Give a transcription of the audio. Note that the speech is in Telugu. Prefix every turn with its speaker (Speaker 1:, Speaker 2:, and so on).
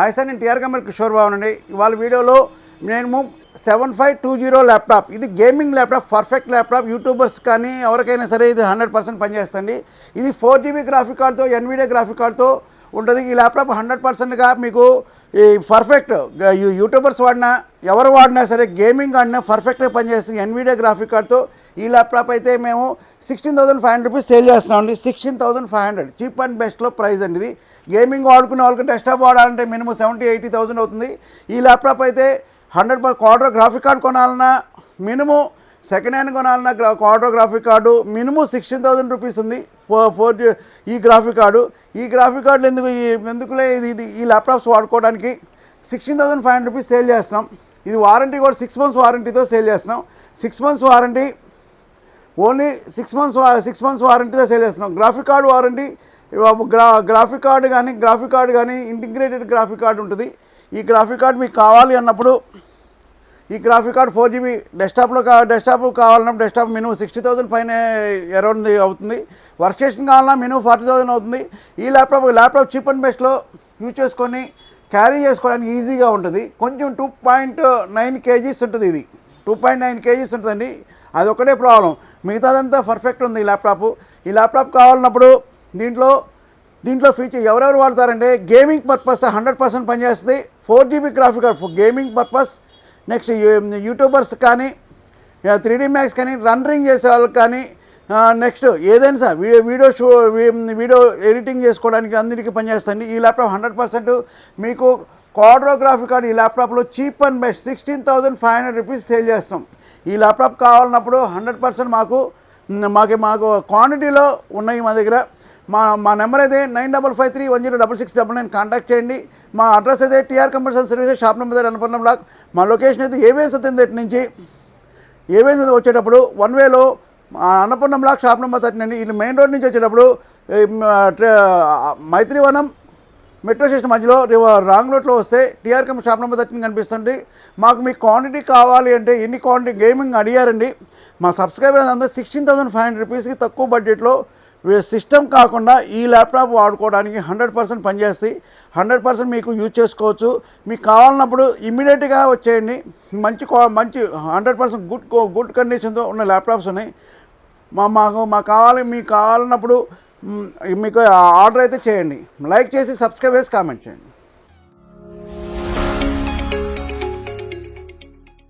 Speaker 1: హాయ్ సార్ నేను టీఆర్ కమర్ కిషోర్ బాబు అండి. ఇవాళ వీడియోలో నేను seven five two zero laptop ఇది gaming laptop perfect laptop YouTubers కానీ ఎవరికైనా సరే ఇది హండ్రెడ్ పర్సెంట్ పనిచేస్తుంది. ఇది ఫోర్ జీబీ గ్రాఫిక్ కార్డ్తో ఎన్విడియా గ్రాఫిక్ కార్డ్తో ఉంటుంది. ఈ ల్యాప్టాప్ హండ్రెడ్ పర్సెంట్గా మీకు ఈ పర్ఫెక్ట్ యూట్యూబర్స్ వాడినా ఎవరు వాడినా సరే గేమింగ్ ఆడినా పర్ఫెక్ట్గా పనిచేస్తుంది. ఎన్విడియా గ్రాఫిక్ కార్డ్తో ఈ ల్యాప్టాప్ అయితే మేము sixteen thousand five hundred rupees sale చేస్తున్నాం అండి. Sixteen thousand five hundred cheap and బెస్ట్లో price అండి ఇది. గేమింగ్ వాడుకునే వాళ్ళకి డెస్క్టాప్ వాడాలంటే మినిమం సెవెంటీ ఎయిటీ థౌసండ్ అవుతుంది. ఈ ల్యాప్టాప్ అయితే hundred per quarter graphic card కొనాలన్నా మినిమం సెకండ్ హ్యాండ్ కొనాలన్నా గ్రా quarter graphic card minimum sixteen thousand rupees ఉంది ఫోర్ ఫోర్ జీ- ఈ గ్రాఫిక్ కార్డు ఈ గ్రాఫిక్ కార్డులు ఎందుకు ఎందుకులే ఇది ఇది ఈ ల్యాప్టాప్స్ వాడుకోవడానికి sixteen thousand five hundred rupees sale చేస్తున్నాం. ఇది వారంటీ కూడా సిక్స్ మంత్స్ వారంటీతో సేల్ చేస్తున్నాం. Six months warranty only six months six months వారంటీతో sale చేస్తున్నాం. గ్రాఫిక్ కార్డు వారంటీ గ్రా గ్రాఫిక్ కార్డు కానీ గ్రాఫిక్ కార్డు కానీ ఇంటిగ్రేటెడ్ గ్రాఫిక్ కార్డు ఉంటుంది. ఈ గ్రాఫిక్ కార్డు మీకు కావాలి అన్నప్పుడు ఈ గ్రాఫిక్ కార్డ్ ఫోర్ జీబీ డెస్క్టాప్లో కా డెస్క్టాప్ కావాలన్నా డెస్క్టాప్ మినిమం సిక్స్టీ థౌసండ్ పైన అరౌండ్ అవుతుంది. వర్క్ స్టేషన్ కావాలన్నా మినిమం ఫార్టీ థౌసండ్ అవుతుంది. ఈ ల్యాప్టాప్ ల్యాప్టాప్ చీప్ అండ్ బెస్ట్లో యూజ్ చేసుకొని క్యారీ చేసుకోవడానికి ఈజీగా ఉంటుంది. కొంచెం టూ పాయింట్ నైన్ కేజీస్ ఉంటుంది ఇది. టూ పాయింట్ నైన్ కేజీస్ ఉంటుందండి. అది ఒకటే ప్రాబ్లం మిగతాదంతా పర్ఫెక్ట్ ఉంది ఈ ల్యాప్టాప్ ఈ ల్యాప్టాప్ కావాలన్నప్పుడు దీంట్లో దీంట్లో ఫీచర్ ఎవరెవరు వాడతారంటే గేమింగ్ పర్పస్ హండ్రెడ్ పర్సెంట్ పనిచేస్తుంది. Four GB graphic card gaming purpose next YouTubers కానీ త్రీ డీ మ్యాక్స్ కానీ రన్నరింగ్ చేసే వాళ్ళకి కానీ నెక్స్ట్ ఏదైనా sir video video show video editing చేసుకోవడానికి అందరికీ పనిచేస్తుంది. ఈ ల్యాప్టాప్ హండ్రెడ్ పర్సెంట్ మీకు క్వాడ్రోగ్రాఫిక్ కార్డ్ ఈ ల్యాప్టాప్లో cheap and best sixteen thousand five hundred rupees sale చేస్తున్నాం. ఈ ల్యాప్టాప్ కావాలన్నప్పుడు హండ్రెడ్ పర్సెంట్ మాకు మాకు మాకు క్వాంటిటీలో ఉన్నాయి మా దగ్గర. మా మా నెంబర్ అయితే nine double five three one zero double six double nine contact చేయండి. మా అడ్రస్ అయితే T R computer services shop number దగ్గర అన్నపూర్ణ బ్లాక్ మా లొకేషన్ అయితే ఏవే సత్యందేటి నుంచి ఏవే వచ్చేటప్పుడు వన్ వేలో Annapurna block shop number thirty nine ఇది మెయిన్ రోడ్ నుంచి వచ్చేటప్పుడు మైత్రివనం మెట్రో స్టేషన్ మధ్యలో రాంగ్ రోడ్లో వస్తే T R company shop number thirteen కనిపిస్తుంది. మాకు మీ క్వాంటిటీ కావాలి అంటే ఎన్ని క్వాంటిటీ గేమింగ్ అడిగారండి. మా సబ్స్క్రైబర్స్ అందరూ సిక్స్టీన్ థౌసండ్ ఫైవ్ హండ్రెడ్ రూపీస్కి తక్కువ బడ్జెట్లో సిస్టమ్ కాకుండా ఈ ల్యాప్టాప్ వాడుకోవడానికి హండ్రెడ్ పర్సెంట్ పనిచేస్తాయి. హండ్రెడ్ పర్సెంట్ మీకు యూజ్ చేసుకోవచ్చు. మీకు కావాలన్నప్పుడు ఇమ్మీడియట్గా వచ్చేయండి. మంచి క్వా- మంచి హండ్రెడ్ పర్సెంట్ గుడ్ గుడ్ కండిషన్తో ఉన్న ల్యాప్టాప్స్ ఉన్నాయి. మా మాకు మాకు కావాలి మీకు కావాలన్నప్పుడు మీకు ఆర్డర్ అయితే చేయండి. లైక్ చేసి సబ్స్క్రైబ్ చేసి కామెంట్ చేయండి.